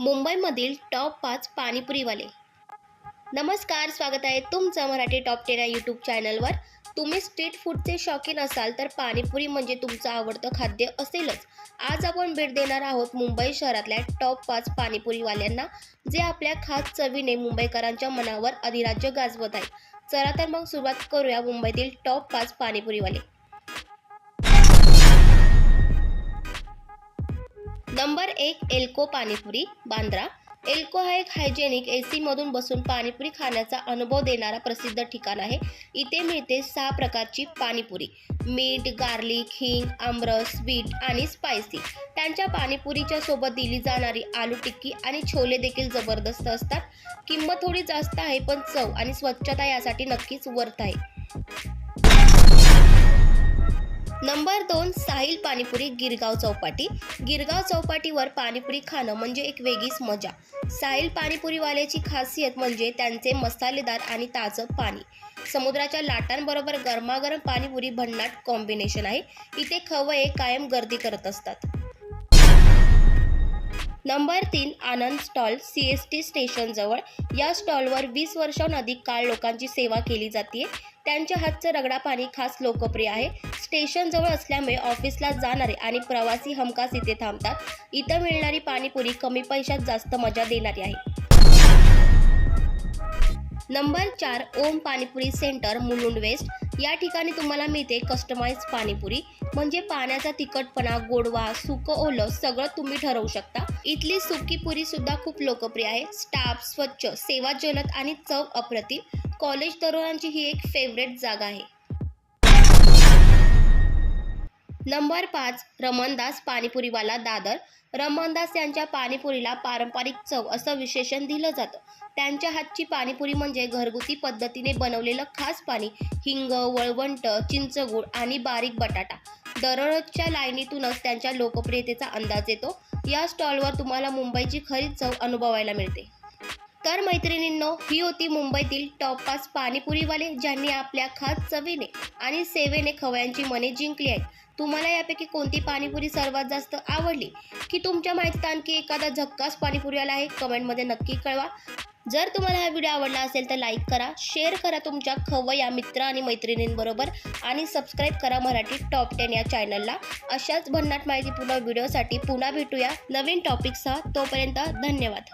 मुंबईमधील टॉप पाच पाणीपुरीवाले. नमस्कार स्वागत आहे तुमचं मराठी टॉप टेन या यूट्यूब चॅनलवर. तुम्ही स्ट्रीट फूडचे शौकीन असाल तर पाणीपुरी म्हणजे तुमचं आवडतं खाद्य असेलच. आज आपण भेट देणार आहोत मुंबई शहरातल्या टॉप पाच पाणीपुरीवाल्यांना जे आपल्या खास चवीने मुंबईकरांच्या मनावर अधिराज्य गाजवत आहे चला तर मग सुरुवात करूया मुंबईतील टॉप पाच पाणीपुरीवाले. नंबर एक एल्को पाणीपुरी बांद्रा. एल्को हा एक हायजेनिक ए सीमधून बसून पाणीपुरी खाण्याचा अनुभव देणारा प्रसिद्ध ठिकाण आहे. इथे मिळते सहा प्रकारची पाणीपुरी. मीठ गार्लिक हिंग आमरस स्वीट आणि स्पायसी. त्यांच्या पाणीपुरीच्या सोबत दिली जाणारी आलू टिक्की आणि छोले देखील जबरदस्त असतात. किंमत थोडी जास्त आहे पण चव आणि स्वच्छता यासाठी नक्कीच वर्थ आहे. नंबर दोन साहिल पाणीपुरी गिरगाव चौपाटी. गिरगाव चौपाटीवर पाणीपुरी खाणं म्हणजे एक वेगळीच मजा. साहिल पाणीपुरीवाल्याची खासियत म्हणजे त्यांचे मसालेदार आणि ताजं पाणी. समुद्राच्या लाटांबरोबर गरमागरम पाणीपुरी भन्नाट कॉम्बिनेशन आहे. इथे खवये कायम गर्दी करत असतात. नंबर तीन Anand stall C S T स्टेशनजवळ या स्टॉलवर वीस वर्षांहून अधिक काळ लोकांची सेवा केली जाते त्यांच्या हातचं रगडा पाणी खास लोकप्रिय आहे. स्टेशनजवळ असल्यामुळे ऑफिसला जाणारे आणि प्रवासी हमखास इथे थांबतात. इथं मिळणारी पाणीपुरी कमी पैशात जास्त मजा देणारी आहे. नंबर चार ओम पाणीपुरी सेंटर मुलुंड वेस्ट. या ठिकाणी तुम्हाला मिळते कस्टमाइज पाणीपुरी. म्हणजे पाण्याचा तिखटपणा गोडवा सुकं ओलं सगळं तुम्ही ठरवू शकता. इथली सुकी पुरी सुद्धा खूप लोकप्रिय आहे. स्टाफ स्वच्छ सेवा जलद आणि चव अप्रतिम. कॉलेज तरुणांची ही एक फेवरेट जागा आहे. नंबर पाच रमणदास पाणीपुरीवाला दादर. रमणदास यांच्या पाणीपुरीला पारंपरिक चव असं विशेषण दिलं जातं. त्यांच्या हातची पाणीपुरी म्हणजे घरगुती पद्धतीने बनवलेलं खास पाणी हिंग वळवंट चिंचगूळ आणि बारीक बटाटा. दररोजच्या लाईनीतूनच त्यांच्या लोकप्रियतेचा अंदाज येतो. या स्टॉलवर तुम्हाला मुंबईची खरी चव अनुभवायला मिळते. तर मैत्रिणींनो ही होती मुंबईतील टॉप पाच पाणीपुरीवाले ज्यांनी आपल्या खास चवीने आणि सेवेने खवयांची मने जिंकली आहेत. तुम्हाला यापैकी कोणती पाणीपुरी सर्वात जास्त आवडली? की तुमच्या माहितीत आणखी एखादा झक्कास पाणीपुरीवाला आहे? कमेंटमध्ये नक्की कळवा. जर तुम्हाला हा व्हिडिओ आवडला असेल तर लाईक करा शेअर करा तुमच्या खवया मित्र आणि मैत्रिणींबरोबर आणि सबस्क्राईब करा मराठी टॉप टेन या चॅनलला अशाच भन्नाट माहितीपूर्ण व्हिडिओसाठी पुन्हा भेटूया. नवीन टॉपिकसह तोपर्यंत धन्यवाद.